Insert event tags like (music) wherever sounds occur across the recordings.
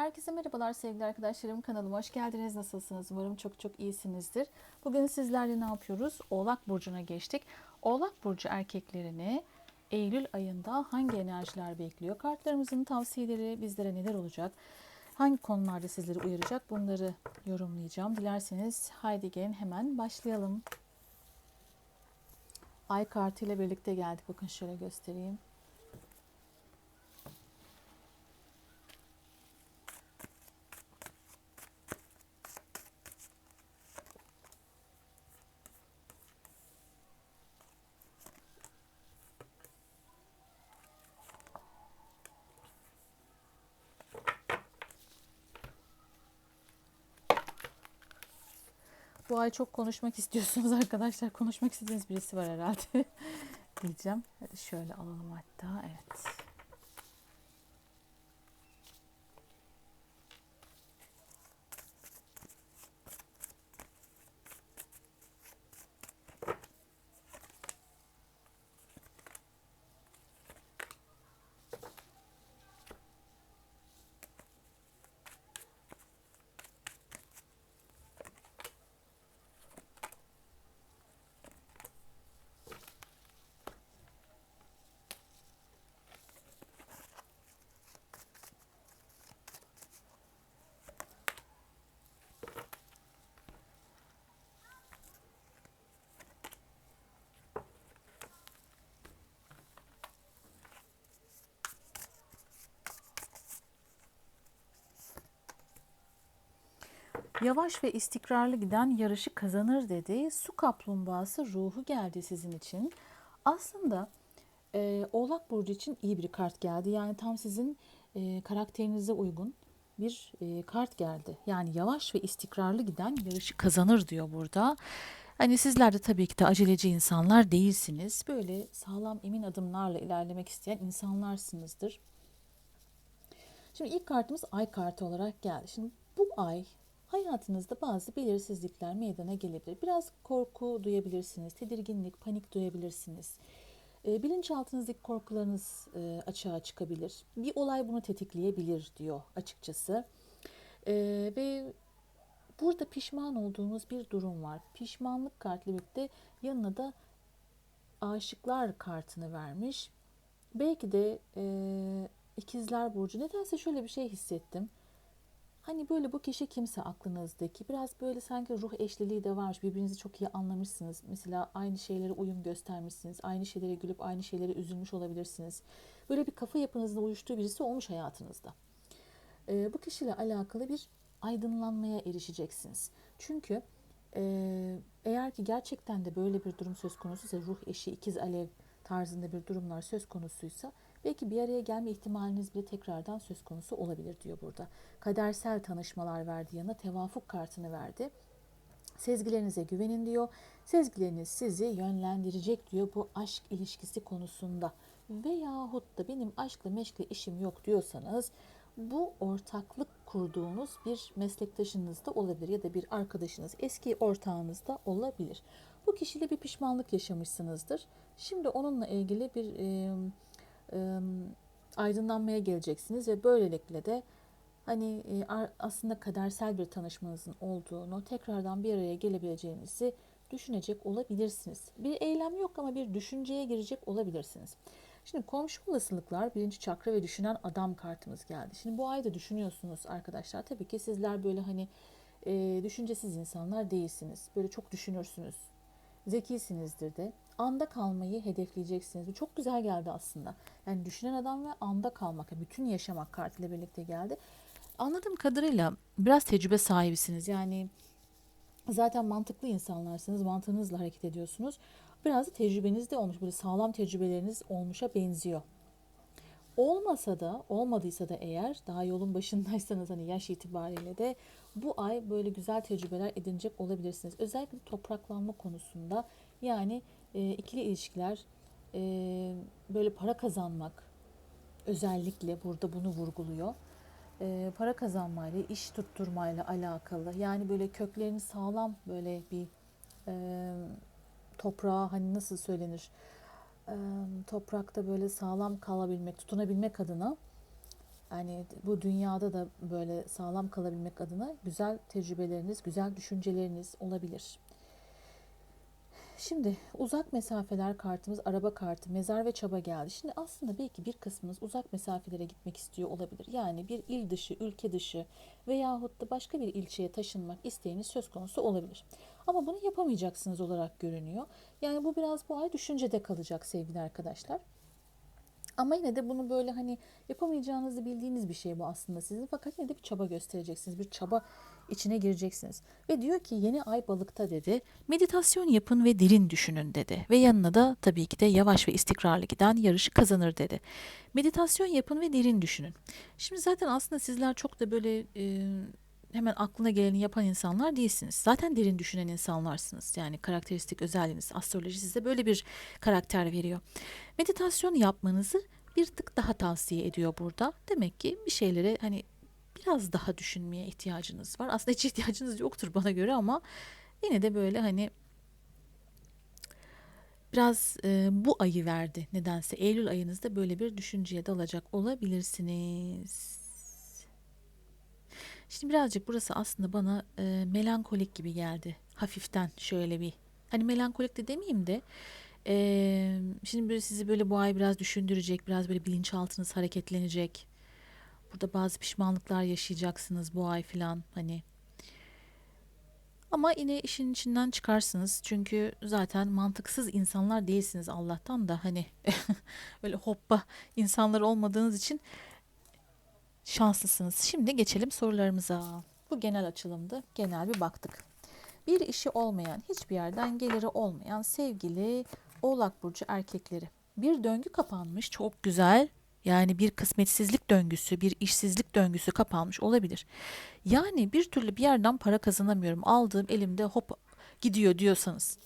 Herkese merhabalar sevgili arkadaşlarım. Kanalıma hoş geldiniz. Nasılsınız? Umarım çok çok iyisinizdir. Bugün sizlerle ne yapıyoruz? Oğlak Burcu'na geçtik. Oğlak Burcu erkeklerini Eylül ayında hangi enerjiler bekliyor? Kartlarımızın tavsiyeleri bizlere neler olacak? Hangi konularda sizleri uyaracak? Bunları yorumlayacağım. Dilerseniz haydi gelin hemen başlayalım. Ay kartı ile birlikte geldik. Bakın şöyle göstereyim. Bu ay çok konuşmak istiyorsunuz (laughs) arkadaşlar. Konuşmak istediğiniz birisi var herhalde. (laughs) Diyeceğim. Hadi şöyle alalım hatta. Evet. Yavaş ve istikrarlı giden yarışı kazanır dedi. Su kaplumbağası ruhu geldi sizin için. Aslında e, Oğlak Burcu için iyi bir kart geldi. Yani tam sizin e, karakterinize uygun bir e, kart geldi. Yani yavaş ve istikrarlı giden yarışı kazanır diyor burada. Hani sizler de tabii ki de aceleci insanlar değilsiniz. Böyle sağlam emin adımlarla ilerlemek isteyen insanlarsınızdır. Şimdi ilk kartımız ay kartı olarak geldi. Şimdi bu ay hayatınızda bazı belirsizlikler meydana gelebilir. Biraz korku duyabilirsiniz, tedirginlik, panik duyabilirsiniz. E, bilinçaltınızdaki korkularınız e, açığa çıkabilir. Bir olay bunu tetikleyebilir diyor açıkçası. E, ve burada pişman olduğunuz bir durum var. Pişmanlık kartıyla birlikte yanına da aşıklar kartını vermiş. Belki de e, ikizler burcu nedense şöyle bir şey hissettim. Hani böyle bu kişi kimse aklınızdaki biraz böyle sanki ruh eşliliği de varmış. Birbirinizi çok iyi anlamışsınız. Mesela aynı şeylere uyum göstermişsiniz. Aynı şeylere gülüp aynı şeylere üzülmüş olabilirsiniz. Böyle bir kafa yapınızda uyuştuğu birisi olmuş hayatınızda. Ee, bu kişiyle alakalı bir aydınlanmaya erişeceksiniz. Çünkü e, eğer ki gerçekten de böyle bir durum söz konusuysa ruh eşi ikiz alev tarzında bir durumlar söz konusuysa belki bir araya gelme ihtimaliniz bile tekrardan söz konusu olabilir diyor burada. Kadersel tanışmalar verdi yana tevafuk kartını verdi. Sezgilerinize güvenin diyor. Sezgileriniz sizi yönlendirecek diyor bu aşk ilişkisi konusunda. Veyahut da benim aşkla meşkle işim yok diyorsanız bu ortaklık kurduğunuz bir meslektaşınız da olabilir ya da bir arkadaşınız, eski ortağınız da olabilir. Bu kişiyle bir pişmanlık yaşamışsınızdır. Şimdi onunla ilgili bir e, aydınlanmaya geleceksiniz ve böylelikle de hani e, aslında kadersel bir tanışmanızın olduğunu, tekrardan bir araya gelebileceğinizi düşünecek olabilirsiniz. Bir eylem yok ama bir düşünceye girecek olabilirsiniz. Şimdi komşu olasılıklar birinci çakra ve düşünen adam kartımız geldi. Şimdi bu ayda düşünüyorsunuz arkadaşlar. Tabii ki sizler böyle hani e, düşüncesiz insanlar değilsiniz. Böyle çok düşünürsünüz. Zekisinizdir de. Anda kalmayı hedefleyeceksiniz. Bu çok güzel geldi aslında. Yani düşünen adam ve anda kalmak, bütün yaşamak kartıyla birlikte geldi. Anladığım kadarıyla biraz tecrübe sahibisiniz. Yani zaten mantıklı insanlarsınız. Mantığınızla hareket ediyorsunuz. Biraz da tecrübeniz de olmuş. Böyle sağlam tecrübeleriniz olmuşa benziyor. Olmasa da, olmadıysa da eğer daha yolun başındaysanız hani yaş itibariyle de bu ay böyle güzel tecrübeler edinecek olabilirsiniz. Özellikle topraklanma konusunda yani e, ikili ilişkiler, e, böyle para kazanmak özellikle burada bunu vurguluyor. E, para kazanmayla, iş tutturmayla alakalı. Yani böyle köklerini sağlam böyle bir e, toprağa hani nasıl söylenir? E, toprakta böyle sağlam kalabilmek, tutunabilmek adına Yani bu dünyada da böyle sağlam kalabilmek adına güzel tecrübeleriniz, güzel düşünceleriniz olabilir. Şimdi uzak mesafeler kartımız, araba kartı, mezar ve çaba geldi. Şimdi aslında belki bir kısmınız uzak mesafelere gitmek istiyor olabilir. Yani bir il dışı, ülke dışı veyahut da başka bir ilçeye taşınmak isteğiniz söz konusu olabilir. Ama bunu yapamayacaksınız olarak görünüyor. Yani bu biraz bu ay düşüncede kalacak sevgili arkadaşlar. Ama yine de bunu böyle hani yapamayacağınızı bildiğiniz bir şey bu aslında sizin. Fakat yine de bir çaba göstereceksiniz. Bir çaba içine gireceksiniz. Ve diyor ki yeni ay balıkta dedi. Meditasyon yapın ve derin düşünün dedi. Ve yanına da tabii ki de yavaş ve istikrarlı giden yarışı kazanır dedi. Meditasyon yapın ve derin düşünün. Şimdi zaten aslında sizler çok da böyle e, hemen aklına geleni yapan insanlar değilsiniz. Zaten derin düşünen insanlarsınız. Yani karakteristik özelliğiniz, astroloji size böyle bir karakter veriyor. Meditasyon yapmanızı bir tık daha tavsiye ediyor burada. Demek ki bir şeylere hani biraz daha düşünmeye ihtiyacınız var. Aslında hiç ihtiyacınız yoktur bana göre ama yine de böyle hani biraz e, bu ayı verdi nedense. Eylül ayınızda böyle bir düşünceye dalacak olabilirsiniz. Şimdi birazcık burası aslında bana e, melankolik gibi geldi. Hafiften şöyle bir. Hani melankolik de demeyeyim de e, şimdi böyle sizi böyle bu ay biraz düşündürecek, biraz böyle bilinçaltınız hareketlenecek. Burada bazı pişmanlıklar yaşayacaksınız bu ay falan hani. Ama yine işin içinden çıkarsınız. Çünkü zaten mantıksız insanlar değilsiniz Allah'tan da hani (laughs) öyle hoppa insanlar olmadığınız için şanslısınız. Şimdi geçelim sorularımıza. Bu genel açılımdı. Genel bir baktık. Bir işi olmayan, hiçbir yerden geliri olmayan sevgili Oğlak burcu erkekleri. Bir döngü kapanmış. Çok güzel. Yani bir kısmetsizlik döngüsü, bir işsizlik döngüsü kapanmış olabilir. Yani bir türlü bir yerden para kazanamıyorum. Aldığım elimde hop gidiyor diyorsanız.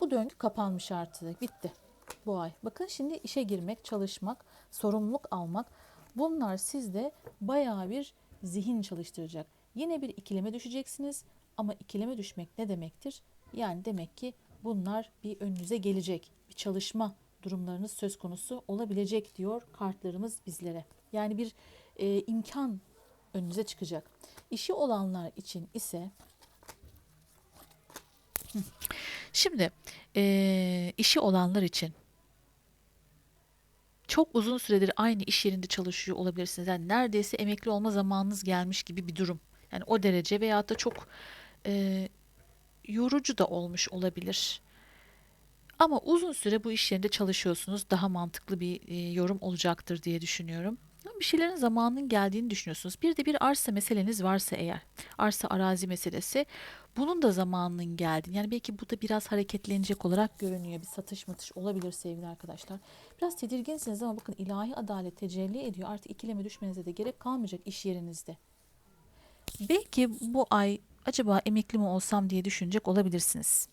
Bu döngü kapanmış artık. Bitti bu ay. Bakın şimdi işe girmek, çalışmak, sorumluluk almak bunlar sizde bayağı bir zihin çalıştıracak. Yine bir ikileme düşeceksiniz ama ikileme düşmek ne demektir? Yani demek ki bunlar bir önünüze gelecek. Bir çalışma durumlarınız söz konusu olabilecek diyor kartlarımız bizlere. Yani bir e, imkan önünüze çıkacak. İşi olanlar için ise şimdi e, işi olanlar için çok uzun süredir aynı iş yerinde çalışıyor olabilirsiniz. Yani neredeyse emekli olma zamanınız gelmiş gibi bir durum. Yani o derece veya da çok e, yorucu da olmuş olabilir. Ama uzun süre bu iş yerinde çalışıyorsunuz. Daha mantıklı bir e, yorum olacaktır diye düşünüyorum. Bir şeylerin zamanının geldiğini düşünüyorsunuz. Bir de bir arsa meseleniz varsa eğer, arsa arazi meselesi, bunun da zamanının geldiğini, yani belki bu da biraz hareketlenecek olarak görünüyor. Bir satış matış olabilir sevgili arkadaşlar. Biraz tedirginsiniz ama bakın ilahi adalet tecelli ediyor. Artık ikileme düşmenize de gerek kalmayacak iş yerinizde. Belki bu ay acaba emekli mi olsam diye düşünecek olabilirsiniz.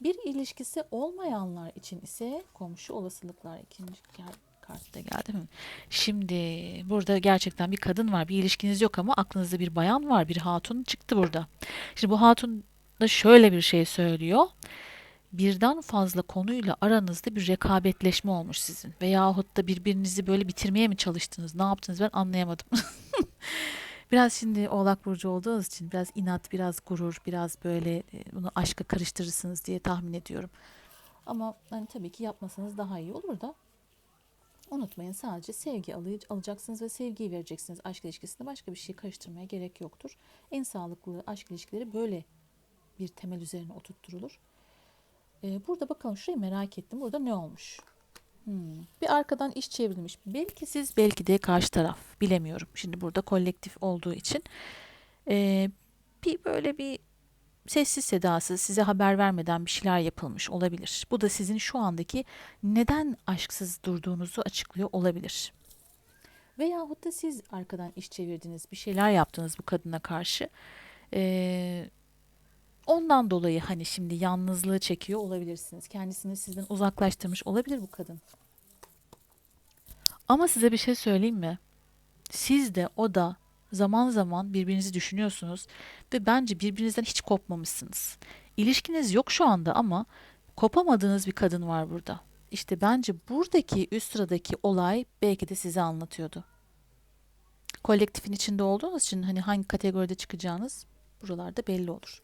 Bir ilişkisi olmayanlar için ise komşu olasılıklar ikinci kartta geldi mi? Şimdi burada gerçekten bir kadın var. Bir ilişkiniz yok ama aklınızda bir bayan var. Bir hatun çıktı burada. Şimdi bu hatun da şöyle bir şey söylüyor. Birden fazla konuyla aranızda bir rekabetleşme olmuş sizin. Veyahut da birbirinizi böyle bitirmeye mi çalıştınız? Ne yaptınız ben anlayamadım. (laughs) Biraz şimdi Oğlak Burcu olduğunuz için biraz inat, biraz gurur, biraz böyle e, bunu aşka karıştırırsınız diye tahmin ediyorum. Ama hani tabii ki yapmasanız daha iyi olur da unutmayın sadece sevgi alacaksınız ve sevgiyi vereceksiniz aşk ilişkisinde. Başka bir şey karıştırmaya gerek yoktur. En sağlıklı aşk ilişkileri böyle bir temel üzerine oturtturulur. Ee, burada bakalım şurayı merak ettim. Burada ne olmuş? Hmm. Bir arkadan iş çevrilmiş. Belki siz belki de karşı taraf bilemiyorum. Şimdi burada kolektif olduğu için ee, bir böyle bir sessiz sedasız size haber vermeden bir şeyler yapılmış olabilir. Bu da sizin şu andaki neden aşksız durduğunuzu açıklıyor olabilir. Veyahut da siz arkadan iş çevirdiniz, bir şeyler yaptınız bu kadına karşı. Ee, ondan dolayı hani şimdi yalnızlığı çekiyor olabilirsiniz. Kendisini sizden uzaklaştırmış olabilir bu kadın. Ama size bir şey söyleyeyim mi? Siz de o da zaman zaman birbirinizi düşünüyorsunuz ve bence birbirinizden hiç kopmamışsınız. İlişkiniz yok şu anda ama kopamadığınız bir kadın var burada. İşte bence buradaki üst sıradaki olay belki de size anlatıyordu. kolektifin içinde olduğunuz için hani hangi kategoride çıkacağınız buralarda belli olur.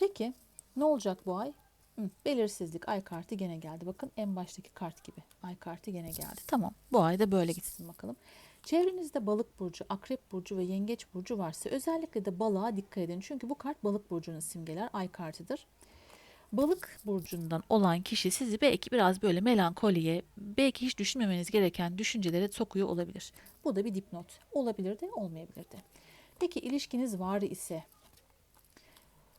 Peki ne olacak bu ay? Hı, belirsizlik ay kartı gene geldi. Bakın en baştaki kart gibi. Ay kartı gene geldi. Tamam bu ay da böyle gitsin bakalım. Çevrenizde balık burcu, akrep burcu ve yengeç burcu varsa özellikle de balığa dikkat edin. Çünkü bu kart balık burcunun simgeler. Ay kartıdır. Balık burcundan olan kişi sizi belki biraz böyle melankoliye, belki hiç düşünmemeniz gereken düşüncelere sokuyor olabilir. Bu da bir dipnot. Olabilir de olmayabilir de. Peki ilişkiniz var ise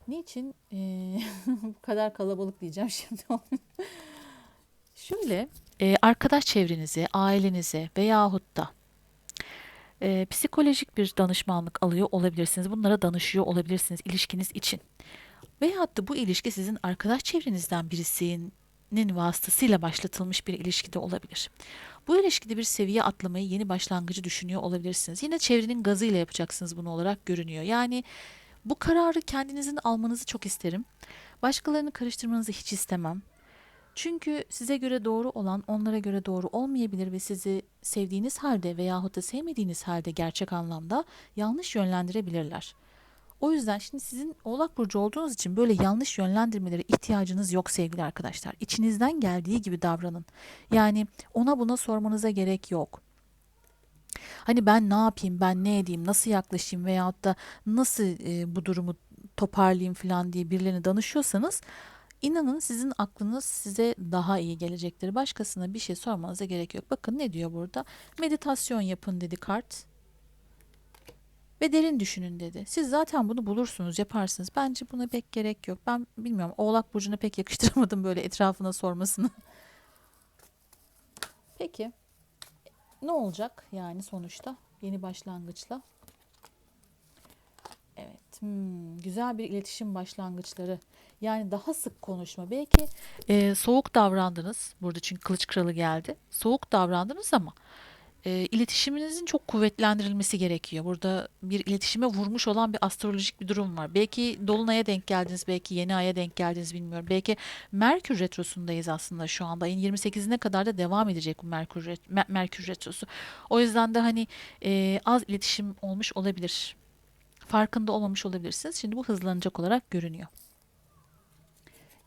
niçin eee, (laughs) bu kadar kalabalık diyeceğim şimdi. (laughs) Şöyle e, arkadaş çevrenize, ailenize veyahut da e, psikolojik bir danışmanlık alıyor olabilirsiniz. Bunlara danışıyor olabilirsiniz ilişkiniz için. Veyahut da bu ilişki sizin arkadaş çevrenizden birisinin vasıtasıyla başlatılmış bir ilişki de olabilir. Bu ilişkide bir seviye atlamayı, yeni başlangıcı düşünüyor olabilirsiniz. Yine çevrenin gazıyla yapacaksınız bunu olarak görünüyor. Yani bu kararı kendinizin almanızı çok isterim. Başkalarını karıştırmanızı hiç istemem. Çünkü size göre doğru olan onlara göre doğru olmayabilir ve sizi sevdiğiniz halde veyahut da sevmediğiniz halde gerçek anlamda yanlış yönlendirebilirler. O yüzden şimdi sizin Oğlak Burcu olduğunuz için böyle yanlış yönlendirmelere ihtiyacınız yok sevgili arkadaşlar. İçinizden geldiği gibi davranın. Yani ona buna sormanıza gerek yok. Hani ben ne yapayım, ben ne edeyim, nasıl yaklaşayım veyahut da nasıl e, bu durumu toparlayayım falan diye birilerine danışıyorsanız inanın sizin aklınız size daha iyi gelecektir. Başkasına bir şey sormanıza gerek yok. Bakın ne diyor burada? Meditasyon yapın dedi kart ve derin düşünün dedi. Siz zaten bunu bulursunuz, yaparsınız. Bence buna pek gerek yok. Ben bilmiyorum. Oğlak burcuna pek yakıştıramadım böyle etrafına sormasını. (laughs) Peki ne olacak yani sonuçta yeni başlangıçla? Evet, hmm, güzel bir iletişim başlangıçları. Yani daha sık konuşma. Belki e, soğuk davrandınız burada çünkü kılıç kralı geldi. Soğuk davrandınız ama e, iletişiminizin çok kuvvetlendirilmesi gerekiyor. Burada bir iletişime vurmuş olan bir astrolojik bir durum var. Belki dolunaya denk geldiniz, belki yeni aya denk geldiniz bilmiyorum. Belki Merkür retrosundayız aslında şu anda. Ayın 28'ine kadar da devam edecek bu Merkür, ret- Mer- Merkür retrosu. O yüzden de hani e, az iletişim olmuş olabilir. Farkında olmamış olabilirsiniz. Şimdi bu hızlanacak olarak görünüyor.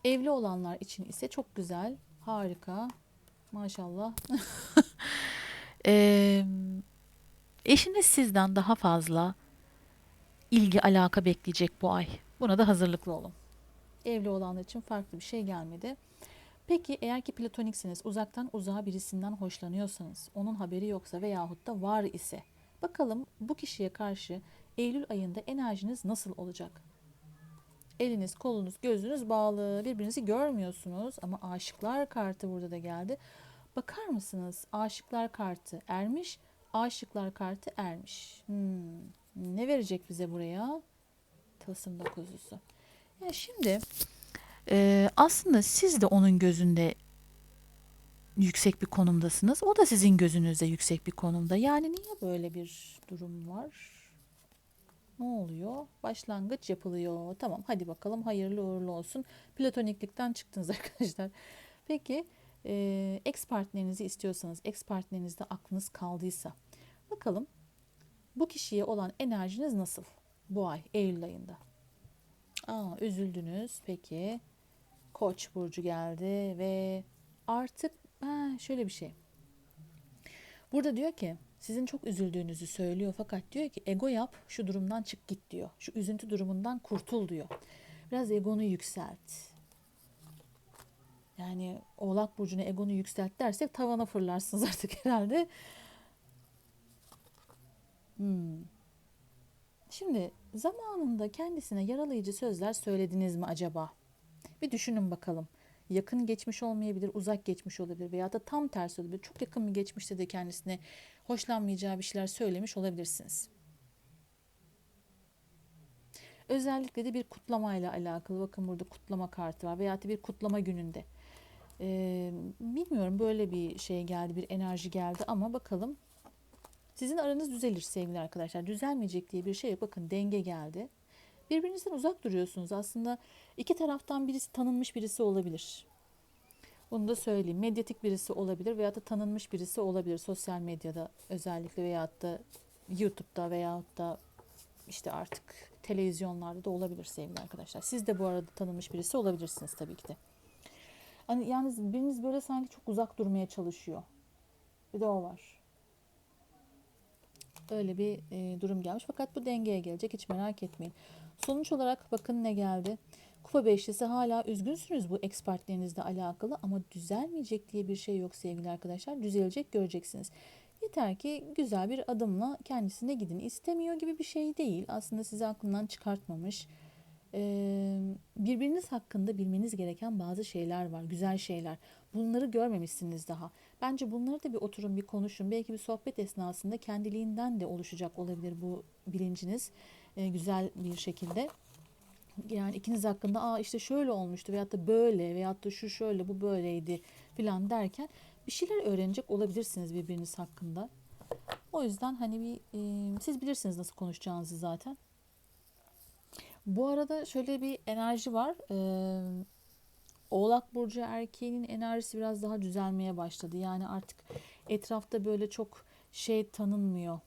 Evli olanlar için ise çok güzel, harika, maşallah. (laughs) Eşiniz sizden daha fazla ilgi, alaka bekleyecek bu ay. Buna da hazırlıklı olun. Evli olanlar için farklı bir şey gelmedi. Peki eğer ki platoniksiniz, uzaktan uzağa birisinden hoşlanıyorsanız, onun haberi yoksa veyahut da var ise, bakalım bu kişiye karşı Eylül ayında enerjiniz nasıl olacak? Eliniz, kolunuz, gözünüz bağlı. Birbirinizi görmüyorsunuz ama aşıklar kartı burada da geldi. Bakar mısınız? Aşıklar kartı ermiş, aşıklar kartı ermiş. Hmm, Ne verecek bize buraya? Tılsım dokuzlusu. Ya şimdi e, aslında siz de onun gözünde yüksek bir konumdasınız. O da sizin gözünüzde yüksek bir konumda. Yani niye böyle bir durum var? Ne oluyor? Başlangıç yapılıyor. Tamam hadi bakalım hayırlı uğurlu olsun. Platoniklikten çıktınız (laughs) arkadaşlar. Peki e, ex partnerinizi istiyorsanız, ex partnerinizde aklınız kaldıysa bakalım bu kişiye olan enerjiniz nasıl bu ay Eylül ayında? Aa, üzüldünüz. Peki Koç burcu geldi ve artık ha, şöyle bir şey. Burada diyor ki sizin çok üzüldüğünüzü söylüyor fakat diyor ki ego yap şu durumdan çık git diyor. Şu üzüntü durumundan kurtul diyor. Biraz egonu yükselt. Yani Oğlak Burcu'na egonu yükselt dersek tavana fırlarsınız (laughs) artık herhalde. Hmm. Şimdi zamanında kendisine yaralayıcı sözler söylediniz mi acaba? Bir düşünün bakalım. Yakın geçmiş olmayabilir, uzak geçmiş olabilir veya da tam tersi olabilir. Çok yakın bir geçmişte de kendisine hoşlanmayacağı bir şeyler söylemiş olabilirsiniz. Özellikle de bir kutlamayla alakalı. Bakın burada kutlama kartı var veya da bir kutlama gününde. Ee, bilmiyorum böyle bir şey geldi, bir enerji geldi ama bakalım. Sizin aranız düzelir sevgili arkadaşlar. Düzelmeyecek diye bir şey yok. Bakın denge geldi. Birbirinizden uzak duruyorsunuz. Aslında iki taraftan birisi tanınmış birisi olabilir. Bunu da söyleyeyim. Medyatik birisi olabilir veya da tanınmış birisi olabilir. Sosyal medyada özellikle veya da YouTube'da veyahut da işte artık televizyonlarda da olabilir sevgili arkadaşlar. Siz de bu arada tanınmış birisi olabilirsiniz tabii ki de. Hani yalnız biriniz böyle sanki çok uzak durmaya çalışıyor. Bir de o var. Öyle bir e, durum gelmiş. Fakat bu dengeye gelecek. Hiç merak etmeyin. Sonuç olarak bakın ne geldi. Kupa beşlisi hala üzgünsünüz bu ex alakalı ama düzelmeyecek diye bir şey yok sevgili arkadaşlar. Düzelecek göreceksiniz. Yeter ki güzel bir adımla kendisine gidin. İstemiyor gibi bir şey değil. Aslında sizi aklından çıkartmamış. Birbiriniz hakkında bilmeniz gereken bazı şeyler var. Güzel şeyler. Bunları görmemişsiniz daha. Bence bunları da bir oturun bir konuşun. Belki bir sohbet esnasında kendiliğinden de oluşacak olabilir bu bilinciniz. Güzel bir şekilde. Yani ikiniz hakkında aa işte şöyle olmuştu veyahut da böyle veyahut da şu şöyle bu böyleydi filan derken bir şeyler öğrenecek olabilirsiniz birbiriniz hakkında. O yüzden hani bir e, siz bilirsiniz nasıl konuşacağınızı zaten. Bu arada şöyle bir enerji var. Ee, Oğlak burcu erkeğinin enerjisi biraz daha düzelmeye başladı. Yani artık etrafta böyle çok şey tanınmıyor.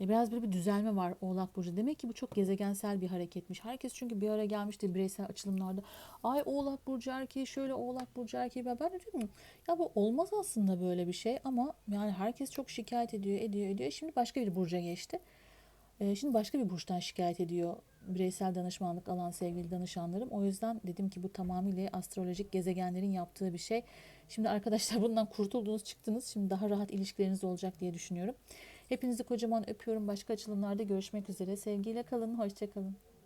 E, Biraz böyle bir düzelme var Oğlak Burcu. Demek ki bu çok gezegensel bir hareketmiş. Herkes çünkü bir ara gelmişti bireysel açılımlarda. Ay Oğlak Burcu erkeği şöyle Oğlak Burcu erkeği ben, ben de diyorum ya bu olmaz aslında böyle bir şey ama yani herkes çok şikayet ediyor ediyor ediyor. Şimdi başka bir burca geçti. E, Şimdi başka bir burçtan şikayet ediyor bireysel danışmanlık alan sevgili danışanlarım. O yüzden dedim ki bu tamamıyla astrolojik gezegenlerin yaptığı bir şey. Şimdi arkadaşlar (laughs) bundan kurtuldunuz çıktınız. Şimdi daha rahat ilişkileriniz olacak diye düşünüyorum. Hepinizi kocaman öpüyorum. Başka açılımlarda görüşmek üzere. Sevgiyle kalın. Hoşçakalın.